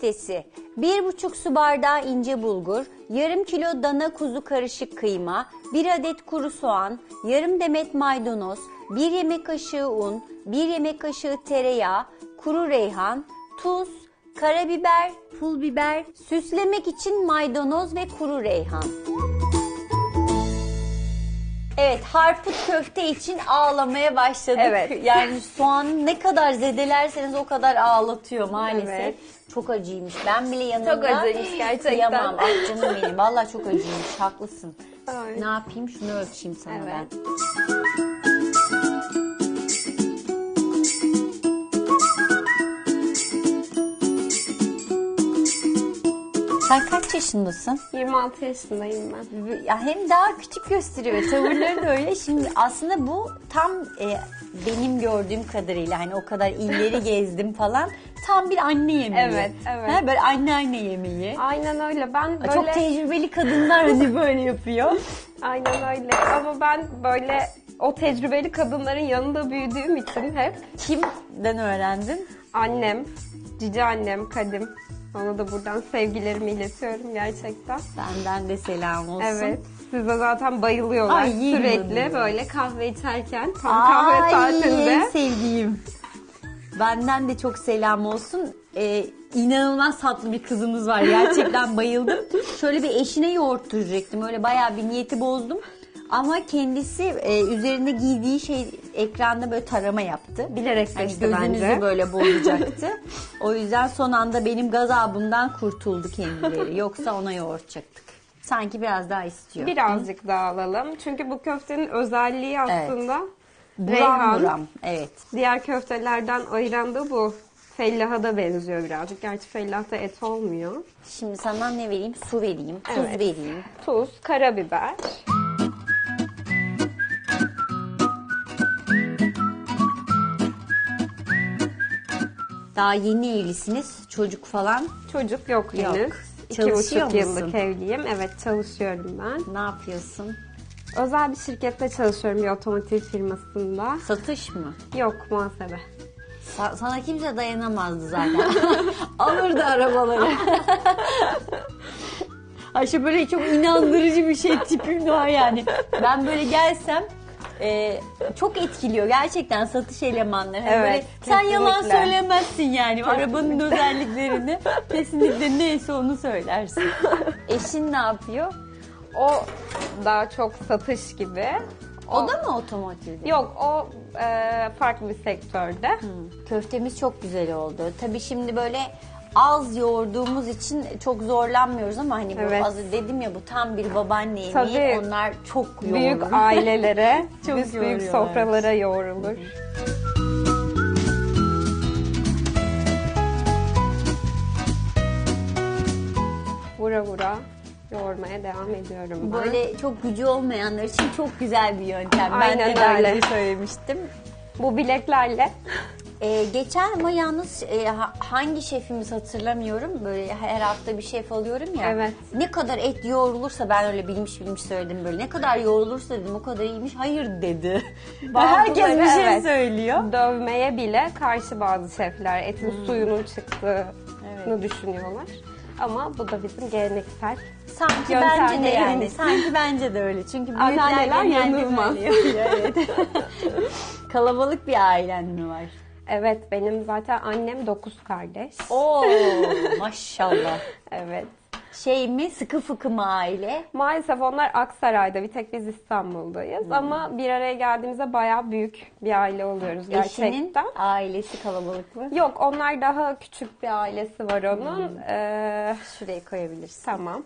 köftesi, 1,5 su bardağı ince bulgur, yarım kilo dana kuzu karışık kıyma, 1 adet kuru soğan, yarım demet maydanoz, 1 yemek kaşığı un, 1 yemek kaşığı tereyağı, kuru reyhan, tuz, karabiber, pul biber, süslemek için maydanoz ve kuru reyhan. Evet, harput köfte için ağlamaya başladık. Evet. Yani soğanı ne kadar zedelerseniz o kadar ağlatıyor maalesef. Evet. Çok acıymış. Ben bile yanında Çok acıymış gerçekten. kıyamam. Ah canım benim. Vallahi çok acıymış. Haklısın. Ay. Ne yapayım? Şunu ölçeyim sana Evet. ben. Sen kaç yaşındasın? 26 yaşındayım ben. Ya hem daha küçük gösteriyor ve tavırları da öyle. Şimdi aslında bu tam e, benim gördüğüm kadarıyla hani o kadar illeri gezdim falan tam bir anne yemeği. Evet, evet. Ha, böyle anne anne yemeği. Aynen öyle. Ben böyle... Çok tecrübeli kadınlar hani böyle yapıyor. Aynen öyle. Ama ben böyle o tecrübeli kadınların yanında büyüdüğüm için hep Kimden öğrendin? annem, cici annem, Kadim. Ona da buradan sevgilerimi iletiyorum gerçekten. Benden de selam olsun. Evet. Size zaten bayılıyorlar Ay, sürekli bayılıyor. böyle kahve içerken tam kahve Ay, en saatinde. sevdiğim. Benden de çok selam olsun. Ee, inanılmaz tatlı bir kızımız var. Gerçekten bayıldım. Şöyle bir eşine yoğurt duracaktım. Öyle bayağı bir niyeti bozdum. Ama kendisi e, üzerinde giydiği şey ekranda böyle tarama yaptı. Bilerek Hani seçti gözünüzü bence. böyle bozacaktı. o yüzden son anda benim gazabımdan kurtuldu kendileri. Yoksa ona yoğurtacaktık. Sanki biraz daha istiyor. Birazcık daha alalım. Çünkü bu köftenin özelliği aslında buram reyhan. buram. Evet. Diğer köftelerden ayıran da bu. Fellaha da benziyor birazcık. Gerçi fellahta et olmuyor. Şimdi sana ne vereyim? Su vereyim, tuz Evet. vereyim. Tuz, karabiber. Daha yeni evlisiniz. Çocuk falan Çocuk yok Yok. henüz. İki Çalışıyor buçuk musun? yıllık evliyim. Evet çalışıyorum ben. ne yapıyorsun? Özel bir şirkette çalışıyorum bir otomotiv firmasında. Satış mı? Yok muhasebe. Sa- sana kimse dayanamazdı zaten. Alırdı arabaları. Ayşe böyle çok inandırıcı bir şey tipim var yani. Ben böyle gelsem e, çok etkiliyor gerçekten satış elemanları. Hani Evet, böyle, sen yalan kesinlikle. söylemezsin yani arabanın özelliklerini. Kesinlikle neyse onu söylersin. Eşin ne yapıyor? O daha çok satış gibi. O da mı otomotivde? Yok o e, farklı bir sektörde. Köftemiz çok güzel oldu. Tabii şimdi böyle az yoğurduğumuz için çok zorlanmıyoruz ama hani bu Evet. az dedim ya bu tam bir babaanne yemeği. Tabii. Onlar çok yoğurur. Büyük ailelere, Çok büyük, büyük sofralara yoğrulur. Vura vura yoğurmaya devam ediyorum ben. Böyle çok gücü olmayanlar için çok güzel bir yöntem. Aynen ben de daha öyle. önce söylemiştim. Bu bileklerle Ee, geçen ama yalnız e, ha- hangi şefimiz hatırlamıyorum. Böyle her hafta bir şef alıyorum ya. Evet. Ne kadar et yoğrulursa ben öyle bilmiş bilmiş söyledim böyle. Ne kadar yoğrulursa dedim o kadar iyiymiş. Hayır dedi. Herkes bir şey evet. söylüyor. dövmeye bile karşı bazı şefler etin Hmm. suyunun çıktığını düşünüyorlar. Ama bu da bizim geleneksel Sanki Yöntem bence de yani. yani. Sanki bence de öyle. Çünkü büyükler Anneanneler genelde yanılmaz. böyle yapıyor, Evet. Kalabalık bir ailen mi var? Evet benim zaten annem dokuz kardeş. Oo maşallah. Evet. Şey mi sıkı fıkı mı aile? Maalesef onlar Aksaray'da bir tek biz İstanbul'dayız Hmm. ama bir araya geldiğimizde bayağı büyük bir aile oluyoruz Eşinin gerçekten. ailesi kalabalık mı? Yok onlar daha küçük bir ailesi var onun. Hmm. Ee, Şuraya koyabilirsin. tamam.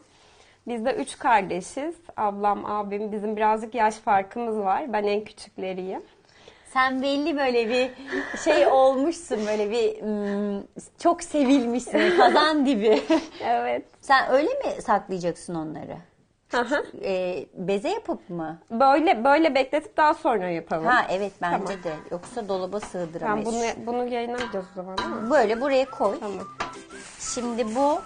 Biz de üç kardeşiz. Ablam, abim bizim birazcık yaş farkımız var. Ben en küçükleriyim. Sen belli böyle bir şey olmuşsun böyle bir hmm, çok sevilmişsin kazan dibi. Evet. Sen öyle mi saklayacaksın onları? Hı. Ee, beze yapıp mı? böyle böyle bekletip daha sonra yapalım. Ha evet bence Tamam. de. Yoksa dolaba sığdıramayız. Tamam bunu bunu yayınlayacağız o zaman değil mi? Böyle buraya koy. Tamam. Şimdi bu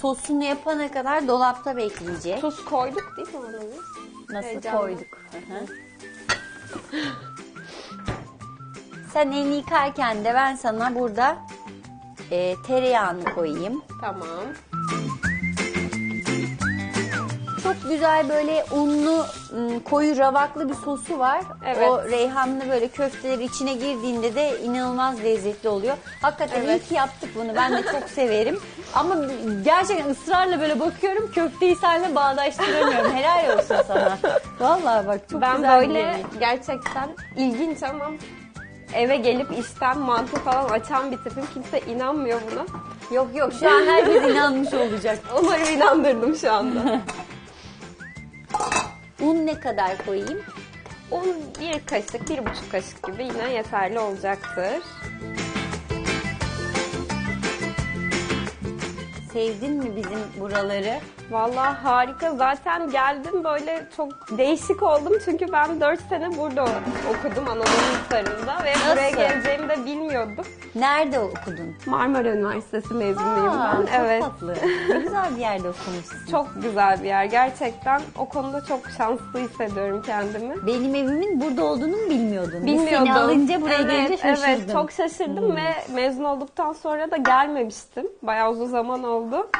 sosunu yapana kadar dolapta bekleyecek. Tuz koyduk değil mi biz? Nasıl Heyecanlı. koyduk? Hı hı. Sen elini yıkarken de ben sana burada e, tereyağını koyayım. Tamam. Çok güzel böyle unlu ım, koyu ravaklı bir sosu var. Evet. O reyhanlı böyle köfteler içine girdiğinde de inanılmaz lezzetli oluyor. Hakikaten Evet. iyi ki yaptık bunu. Ben de çok severim. Ama gerçekten ısrarla böyle bakıyorum köfteyi seninle bağdaştıramıyorum. Helal olsun sana. Vallahi bak çok Ben güzel bir böyle yemek. gerçekten ilginç ama eve gelip işten mantı falan açan bir tipim. Kimse inanmıyor buna. Yok yok şu an herkes inanmış olacak. Onları inandırdım şu anda. Un ne kadar koyayım? Un bir kaşık, bir buçuk kaşık gibi yine yeterli olacaktır. Sevdin mi bizim buraları? Vallahi harika. Zaten geldim böyle çok değişik oldum. Çünkü ben 4 sene burada okudum Anadolu Hisarı'nda ve buraya Nasıl? geleceğimi de bilmiyordum. Nerede okudun? Marmara Üniversitesi mezunuyum Aa, ben. çok evet. tatlı. Ne güzel bir yerde okumuşsun. Çok güzel bir yer. Gerçekten o konuda çok şanslı hissediyorum kendimi. Benim evimin burada olduğunu mu bilmiyordun? Biz Bilmiyordum. Seni alınca buraya evet, gelince şaşırdım. Evet, çok şaşırdım ve mezun olduktan sonra da gelmemiştim. Bayağı uzun zaman oldu.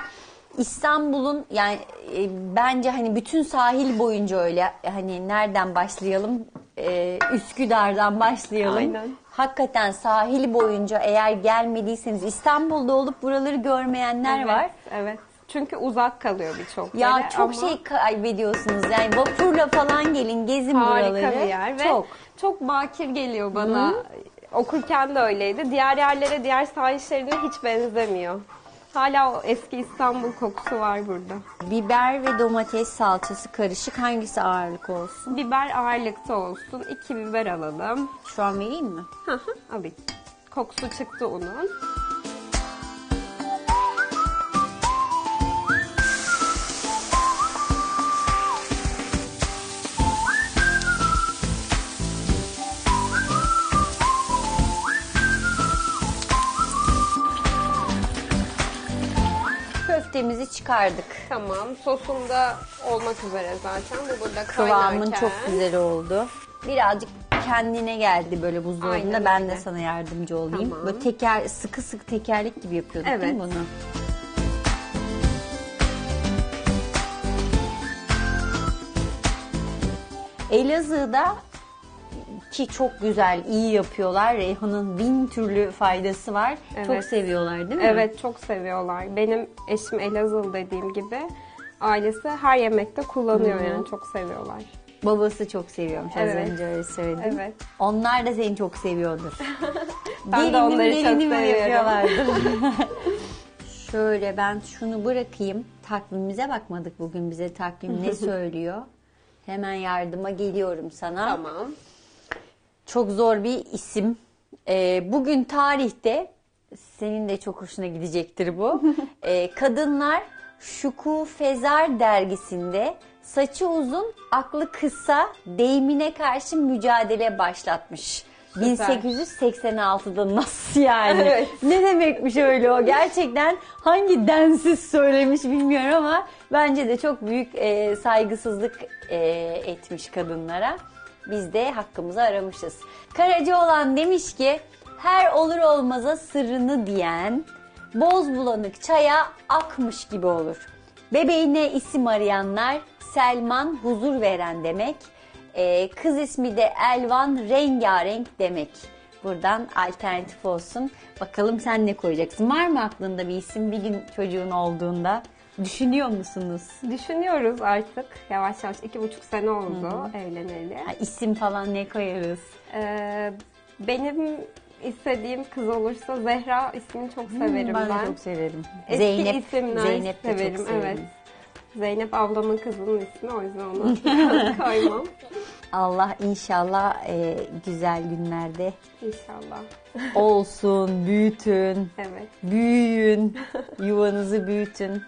İstanbul'un yani e, bence hani bütün sahil boyunca öyle hani nereden başlayalım? E, Üsküdar'dan başlayalım. Aynen. Hakikaten sahil boyunca eğer gelmediyseniz İstanbul'da olup buraları görmeyenler evet, var. Evet. Çünkü uzak kalıyor birçok Ya yere çok ama şey kaybediyorsunuz. Yani vapurla falan gelin gezin harika buraları. bir yer ve Çok. çok, bakir geliyor bana. Okurken de öyleydi. Diğer yerlere, diğer sahil şehrine hiç benzemiyor. Hala o eski İstanbul kokusu var burada. Biber ve domates salçası karışık hangisi ağırlık olsun? Biber ağırlıkta olsun. İki biber alalım. Şu an vereyim mi? Hı hı, Alayım. Kokusu çıktı unun. Köftemizi çıkardık. Tamam. Sosum da olmak üzere zaten. Bu burada Kıvamın kaynarken. çok güzel oldu. Birazcık kendine geldi böyle buzdolabında. Ben de sana yardımcı olayım. Tamam. Böyle teker, sıkı sıkı tekerlek gibi yapıyorduk değil mi Evet. bunu? Elazığ'da ki çok güzel, iyi yapıyorlar. Reyhan'ın bin türlü faydası var. Çok Evet. seviyorlar değil mi? Evet çok seviyorlar. Benim eşim Elazığlı dediğim gibi ailesi her yemekte kullanıyor yani çok seviyorlar. Babası çok seviyormuş az Evet. önce öyle söyledim. Evet. Onlar da seni çok seviyordur. Ben de Gelinim, onları çok gelinim seviyorum. yapıyorlardır. Şöyle ben şunu bırakayım. Takvimimize bakmadık bugün bize takvim ne söylüyor. Hemen yardıma geliyorum sana. Tamam. Çok zor bir isim. Ee, bugün tarihte senin de çok hoşuna gidecektir bu. Ee, kadınlar Şuku Fezar dergisinde saçı uzun, aklı kısa deyimine karşı mücadele başlatmış. Süper. 1886'da nasıl yani? Evet. Ne demekmiş öyle o? Gerçekten hangi densiz söylemiş bilmiyorum ama bence de çok büyük e, saygısızlık e, etmiş kadınlara. Biz de hakkımızı aramışız. Karacaoğlan demiş ki her olur olmaza sırrını diyen boz bulanık çaya akmış gibi olur. Bebeğine isim arayanlar Selman huzur veren demek. Ee, kız ismi de Elvan rengarenk demek. Buradan alternatif olsun. Bakalım sen ne koyacaksın? Var mı aklında bir isim bir gün çocuğun olduğunda? Düşünüyor musunuz? Düşünüyoruz artık yavaş yavaş. iki buçuk sene oldu evleneli. Ha, isim falan ne koyarız? Ee, benim istediğim kız olursa Zehra ismini çok severim ben. ben. de çok severim. Eski Zeynep, isimler Zeynep de severim. çok severim. Evet. Zeynep ablamın kızının ismi o yüzden onu koymam. Allah inşallah e, güzel günlerde İnşallah. olsun, büyütün, Evet. büyüyün, yuvanızı büyütün.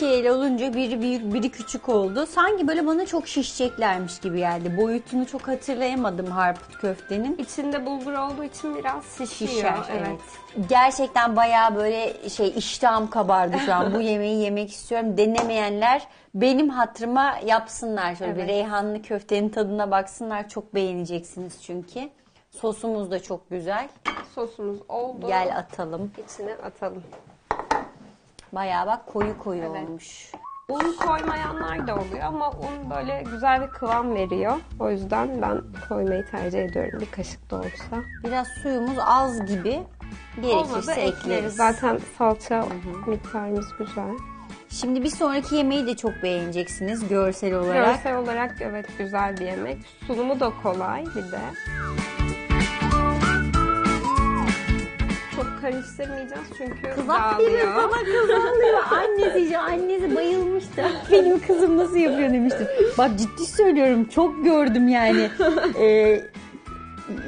TL olunca biri büyük biri küçük oldu. Sanki böyle bana çok şişeceklermiş gibi geldi. Boyutunu çok hatırlayamadım harput köftenin. İçinde bulgur olduğu için biraz şişiyor. Şişer evet. evet. Gerçekten bayağı böyle şey iştahım kabardı şu an. Bu yemeği yemek istiyorum. Denemeyenler benim hatırıma yapsınlar. Şöyle bir Evet. reyhanlı köftenin tadına baksınlar. Çok beğeneceksiniz çünkü. Sosumuz da çok güzel. Sosumuz oldu. Gel atalım. İçine atalım. Bayağı bak koyu koyu Evet. olmuş. Un koymayanlar da oluyor ama un böyle güzel bir kıvam veriyor. O yüzden ben koymayı tercih ediyorum bir kaşık da olsa. Biraz suyumuz az gibi. Olmadı Gerekirse ekleriz. ekleriz. Zaten salça miktarımız güzel. Şimdi bir sonraki yemeği de çok beğeneceksiniz görsel olarak. Görsel olarak evet güzel bir yemek. Sunumu da kolay bir de. Çok karıştırmayacağız çünkü Kızartmıyor dağılıyor. sana kızartmıyor. annesi, annesi bayılmıştı. Benim kızım nasıl yapıyor demiştim. Bak ciddi söylüyorum çok gördüm yani. Ee,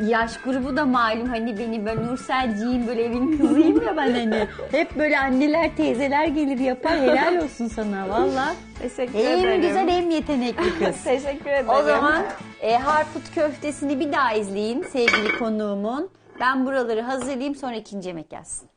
yaş grubu da malum hani beni ben Nurselciyim böyle evin kızıyım ya ben hani. Hep böyle anneler teyzeler gelir yapar helal olsun sana valla. Teşekkür Hem ederim. güzel hem yetenekli kız. Teşekkür ederim. O zaman e, Harput köftesini bir daha izleyin sevgili konuğumun. Ben buraları hazırlayayım sonra ikinci yemek gelsin.